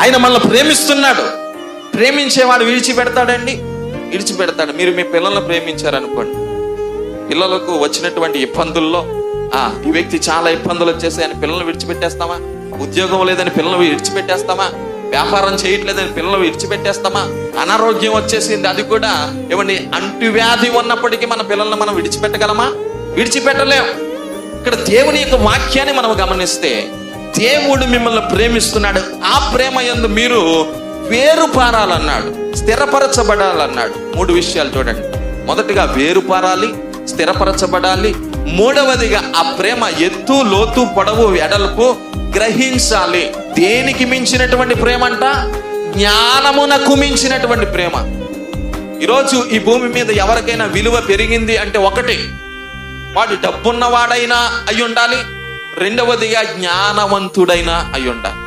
ఆయన మనల్ని ప్రేమిస్తున్నాడు. ప్రేమించేవాడు విడిచిపెడతాడండి? విడిచిపెడతాడు. మీరు మీ పిల్లల్ని ప్రేమించారనుకోండి. పిల్లలకు వచ్చినటువంటి ఇబ్బందుల్లో ఆ ఈ వ్యక్తి చాలా ఇబ్బందులు వచ్చేసి ఆయన పిల్లల్ని విడిచిపెట్టేస్తామా? ఉద్యోగం లేదని పిల్లలు విడిచిపెట్టేస్తామా? వ్యాపారం చేయట్లేదని పిల్లలు విడిచిపెట్టేస్తామా? అనారోగ్యం వచ్చేసింది అది కూడా ఏమండి అంటువ్యాధి ఉన్నప్పటికీ మన పిల్లల్ని మనం విడిచిపెట్టగలమా? విడిచిపెట్టలేం. ఇక్కడ దేవుని యొక్క వాక్యాన్ని మనం గమనిస్తే దేవుడు మిమ్మల్ని ప్రేమిస్తున్నాడు. ఆ ప్రేమ యందు మీరు వేరుపారాలన్నాడు స్థిరపరచబడాలన్నాడు. మూడు విషయాలు చూడండి. మొదటిగా వేరుపారాలి స్థిరపరచబడాలి. మూడవదిగా ఆ ప్రేమ ఎత్తు లోతు పొడవు ఎడల్పు గ్రహించాలి. దేనికి మించినటువంటి ప్రేమ అంట? జ్ఞానమునకు మించినటువంటి ప్రేమ. ఈరోజు ఈ భూమి మీద ఎవరికైనా విలువ పెరిగింది అంటే ఒకటి. వాడు డబ్బున్నవాడైనా అయి ఉండాలి రెండవదిగా జ్ఞానవంతుడైన అయి ఉండాలి